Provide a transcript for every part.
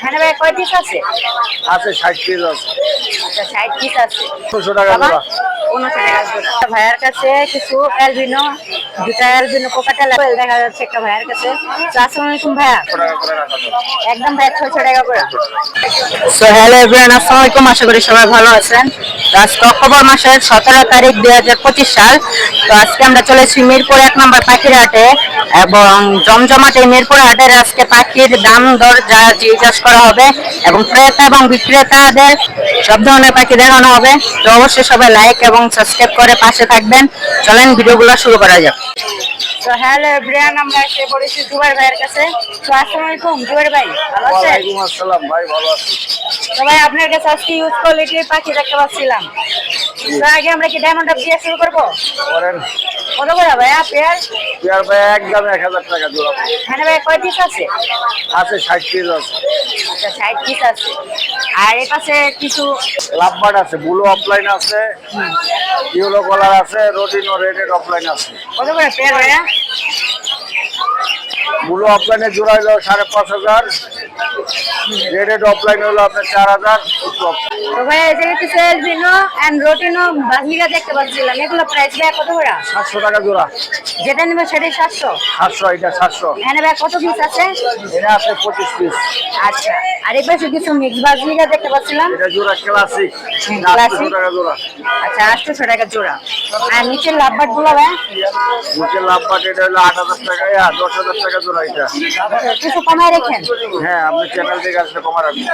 এখানে ভাই কয় পিস আছে? আছে ষাট পিস আছে। আচ্ছা ষাট পিস আছে। টাকা জোড়া। ভাইয়ার কাছে কিছু অ্যালবিনো দুটা অ্যালবিনো কোকাটেল দেখা যাচ্ছে একটা ভাইয়ার কাছে। আসসালামু আলাইকুম ভাইয়া। একদম ভাই ছয়শো টাকা করে। সো হ্যালো এভরিওয়ান আসসালামু আলাইকুম। আশা করি সবাই ভালো আছেন। তো আজকে অক্টোবর মাসের সতেরো তারিখ দুই হাজার পঁচিশ সাল। তো আজকে আমরা চলেছি মিরপুর এক নম্বর পাখির হাটে। এবং জমজমাট এই মিরপুর হাটের আজকে পাখির দাম দর যা জিজ্ঞাস করা হবে এবং ক্রেতা এবং বিক্রেতাদের সব ধরনের পাখি দেখানো হবে। তো অবশ্যই সবাই লাইক এবং সাবস্ক্রাইব করে পাশে থাকবেন। চলেন ভিডিওগুলো শুরু করা যাক। তো হ্যালো এভরিওয়ান আমরা এসে পড়েছি জুবাইর ভাইয়ের কাছে। তো আসসালামু আলাইকুম জুবাইর ভাই ভালো আছেন? ওয়ালাইকুম আসসালাম ভাই ভালো আছি। তো ভাই আপনার কাছে আজকে ইউজ কোয়ালিটির পাখি দেখতে পাচ্ছিলাম। তো আগে আমরা কি ডায়মন্ড আপ দিয়ে শুরু করব? করেন। কত করে ভাইয়া পেয়ার পেয়ার ভাই একদম এক হাজার টাকা জোড়া। এখানে ভাই কয় পিস আছে? আছে ষাট পিস আছে। আচ্ছা ষাট পিস আছে। আর এর পাশে কিছু লাভবার্ড আছে ব্লু অফলাইন আছে ইউলো কলার আছে রোডিনো রেডেড অফলাইন আছে। কত করে পেয়ার ভাইয়া? ব্লু অফলাইনে জোড়া হলো সাড়ে পাঁচ হাজার। রেডেড অফলাইন হলো আপনার চার হাজার তো ভাই এই যে কিছু এলবিনো এন্ড রোটিনো বাজলিকা দেখতে পাচ্ছিলাম। এগুলো প্রাইস ভাই কত করে? সাতশো টাকা জোড়া। যেটা নেবে সেটাই সাতশো। সাতশো এটা সাতশো। এখানে ভাই কত পিস আছে? এটা আছে পঁচিশ পিস আচ্ছা আর এই পাশে কিছু মিক্স দেখতে পাচ্ছিলাম। এটা জোড়া ক্লাসিক টাকা জোড়া। আচ্ছা আটশোশো টাকা জোড়া। আর নিচের লাভবাটগুলো ভাই নিচে লাভবাট এটা হলো আট হাজার টাকা দশ হাজার টাকা জোড়া এটা। কিছু কমায় রেখেন। হ্যাঁ আপনি চ্যানেল থেকে আসলে কমা রাখবেন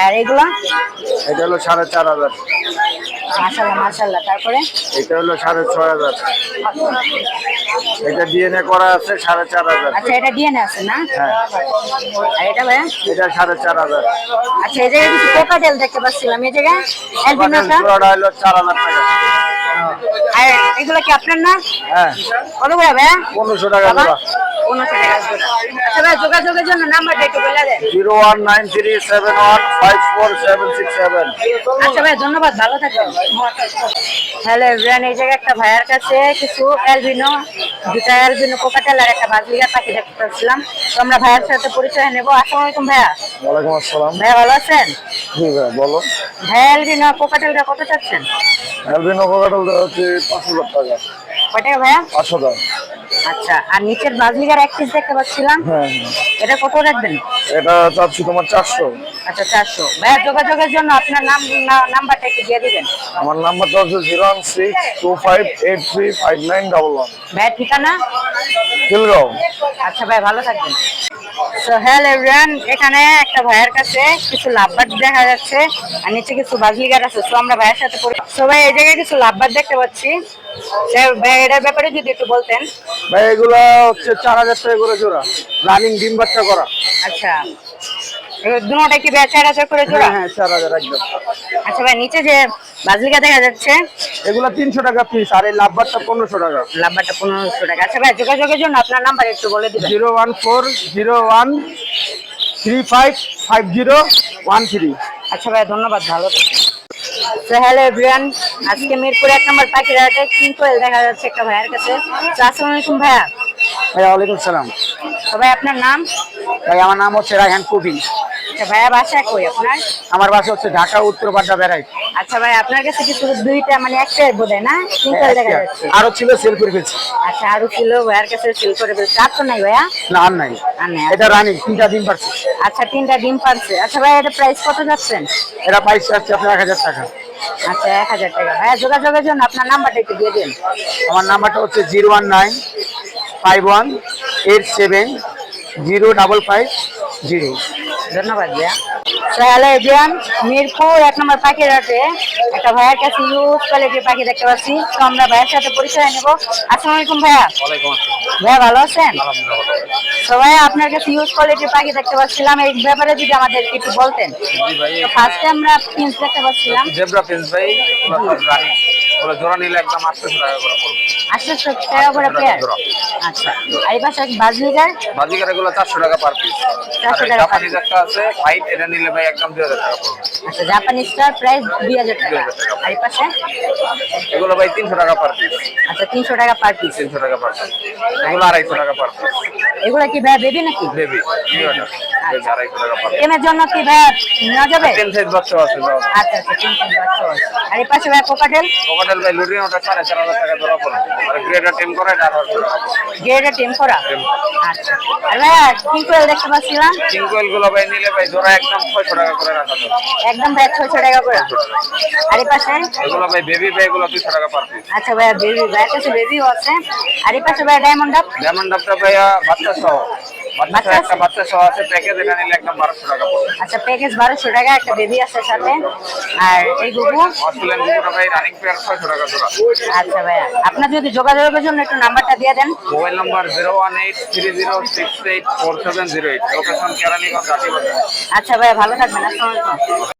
আর এগুলো? এটা হলো সাড়ে চার হাজার। মাশাল্লাহ মাশাল্লাহ তারপরে? এটা হলো সাড়ে ছয় হাজার। এটা ডিএনএ করা আছে সাড়ে চার হাজার। আচ্ছা এটা ডিএনএ আছে না? হ্যাঁ। আর এটা ভাই এটা সাড়ে চার হাজার। আচ্ছা এই জায়গায় কিছু কোকাটেল দেখতে পাচ্ছিলাম। এই জায়গায়? অ্যালবিনোটা হলো চার হাজার টাকা। আর এগুলো কি আপনার না? হ্যাঁ। কত করে ভাই পনেরোশো টাকা আচ্ছা যোগাযোগের জন্য নাম্বারটা একটু বলে দেন। Zero one nine three seven one five four seven six seven. আচ্ছা ভাই ধন্যবাদ ভালো থাকবেন। হ্যালো এভরিওয়ান এই জায়গায় একটা ভাইয়ার কাছে কিছু অ্যালবিনো দুটা অ্যালবিনো কোকাটেল আর একটা বাজলিগার পাখি দেখতে পাচ্ছিলাম তো আমরা ভাইয়ার সাথে পরিচয় নেব। আসসালামু আলাইকুম ভাইয়া। ওয়ালাইকুম আসসালাম। ভাইয়া ভালো আছেন? জি বলো। ভাইয়া অ্যালবিনো কোকাটেলটা কত চাচ্ছেন? অ্যালবিনো কোকাটেল হচ্ছে পাঁচ হাজার টাকা। টাকা ভাইয়া? পাঁচ হাজার। আচ্ছা আর নিচের বাজলিগার এক পিস দেখতে পাচ্ছিলাম। হ্যাঁ এটা কত রাখবেন? এটা চাচ্ছি তোমার চারশো। আচ্ছা চারশো। ভাইয়া যোগাযোগের জন্য আপনার নাম নাম্বারটা একটু দিয়ে দিবেন। আমার নাম্বারটা হচ্ছে zero one six two five eight three five nine double one. ভাইয়া ঠিকানা? খিলগাঁও। আচ্ছা ভাই ভালো থাকবেন। তো হ্যালো এভরিওয়ান এখানে একটা ভাইয়ের কাছে কিছু লাভবাট দেখা যাচ্ছে আর নিচে কিছু বাজলিগার আছে। তো আমরা ভাইয়ের সাথে তো ভাই এই জায়গায় কিছু লাভবাট দেখতে পাচ্ছি। এটার ব্যাপারে যদি একটু বলতেন। ভাই এগুলো হচ্ছে চার হাজার টাকা করে জোড়া। রানিং ডিম বাচ্চা করা। আচ্ছা। দুটা কি চার হাজার করে জোড়া? হ্যাঁ হ্যাঁ চার হাজার একদম। আচ্ছা ভাই নিচে যে বাজলিকা দেখা যাচ্ছে? এগুলো তিনশো টাকা পিস আর এই লাভবারটা পনেরোশো টাকা। লাভবারটা পনেরোশো টাকা। আচ্ছা ভাই যোগাযোগের জন্য আপনার নাম্বার একটু বলে দিবেন। Zero one four zero one three five five zero one three. আচ্ছা ভাই ধন্যবাদ ভালো তো হ্যালো এভরিওয়ান আজকে মিরপুর এক নম্বর পাখির হাটে কিংকোয়েল দেখা যাচ্ছে একটা ভাইয়ের কাছে। আসসালামু আলাইকুম ভাইয়া। ভাই ওয়ালাইকুম সালাম। ভাই আপনার নাম? ভাই আমার নাম হচ্ছে রায়হান কবি আচ্ছা ভাইয়া বাসা কই আপনার? আমার বাসা হচ্ছে ঢাকা উত্তর বাড্ডা বেড়াই আচ্ছা ভাই আপনার কাছে কিছু দুইটা মানে একটাই বোধ হয় না? কিংকোয়েল দেখা যাচ্ছে। আরও ছিল সেল করে ফেলছি। আচ্ছা আরও ছিল ভাইয়ার কাছে সিল করে ফেলছে। আর তো নাই ভাইয়া? না আর নাই। আর নাই এটা রানিং তিনটা দিন পারছি। আচ্ছা তিনটা ডিম পারছে। আচ্ছা ভাই এটা প্রাইস কত যাচ্ছেন? এরা প্রাইস আছে আপনার এক হাজার টাকা। আচ্ছা এক হাজার টাকা। ভাইয়া যোগাযোগের জন্য আপনার নাম্বারটা একটু দিয়ে দিন। আমার নাম্বারটা হচ্ছে zero one nine five one eight seven zero double five zero. ধন্যবাদ ভাইয়া। হ্যালো এভিয়ান মিরপুর এক নম্বর পাখির হাটে। একটা ভাইয়ের কাছে ইউজ কোয়ালিটির পাখি দেখতে পাচ্ছি। তো আমরা ভাইয়ের সাথে পরিচয় নেব। আসসালামু আলাইকুম ভাইয়া। ভাইয়া ভালো আছেন? তো ভাইয়া আপনার কাছে ইউজ কোয়ালিটির পাখি দেখতে পাচ্ছিলাম। এই ব্যাপারে যদি আমাদের একটু বলতেন। ফার্স্টে আমরা প্রিন্স দেখতে পাচ্ছিলাম। জেব্রা প্রিন্স ভাই রানিং। ওগুলো জোড়া নিলে একদম আটশোশো টাকা করে পড়বে। আটশো টাকা করে পেয়ার। আচ্ছা। আর এই পাশে বাজনিগার বাজিকার এগুলো চারশো টাকা পার পিস 400 টাকা জাপানিজ একটা আছে হোয়াইট এটা নিলে ভাই একদম দুই হাজার টাকা পড়বে। আচ্ছা জাপানি স্টার প্রাইস দুই হাজার টাকা। 2000 আর এই পাশে? এগুলো ভাই তিনশো টাকা পার পিস আচ্ছা তিনশো টাকা পার পিস তিনশো টাকা পার পিস এগুলো আড়াইশো টাকা পার পিস এগুলো কি ভাইয়া বেবি নাকি? বেবি টেমের জন্য কি ভাইয়া নেওয়া যাবে? টেন সাইজ বাচ্চা আছে আচ্ছা আচ্ছা তিন তিন বাচ্চা আছে। আর এই পাশে ভাইয়া কোকাটেল? কোকাটেল ভাই লুটিন ওটা সাড়ে চার হাজার টাকা ধরা পড়বে আর গ্রেডার টেম করে এটা আঠারোশো টাকা। গ্রেডে টেম করা? আচ্ছা আর ভাইয়া কিঙ্কুয়েল দেখতে পাচ্ছিলাম? চিঙ্কুয়েলগুলো ভাই নিলে ভাই জোড়া একদম ছয়শো টাকা করে রাখা যাবে। একদম ভাইয়া ছয়শো টাকা করে। আর এই পাশে? এগুলো ভাই বেবি ভাই এগুলো দুশো টাকা পার আচ্ছা ভাইয়া বেবি ভাইয়ের কাছে বেবিও আছে। আর এই পাশে ভাইয়া ডায়মন্ড আপ ডায়মন্ড আপটা বাচ্চা বাচ্চা সহ। একটা বাচ্চা সহ আছে প্যাকেজ এটা নিলে একদম টাকা পড়বে। আচ্ছা প্যাকেজ বারোশো টাকা একটা বেবি আছে সাথে। আর এই গুগু অস্ট্রেলিয়ান দুটো ভাই রানিং পেয়ার টাকা জোড়া। আচ্ছা ভাইয়া আপনার যদি যোগাযোগের জন্য একটু নাম্বারটা দিয়ে দেন। Mobile number zero one eight three zero six eight four seven zero eight. Location Keraniganj Atibazar আচ্ছা ভাইয়া ভালো থাকবেন আসসালামু আলাইকুম।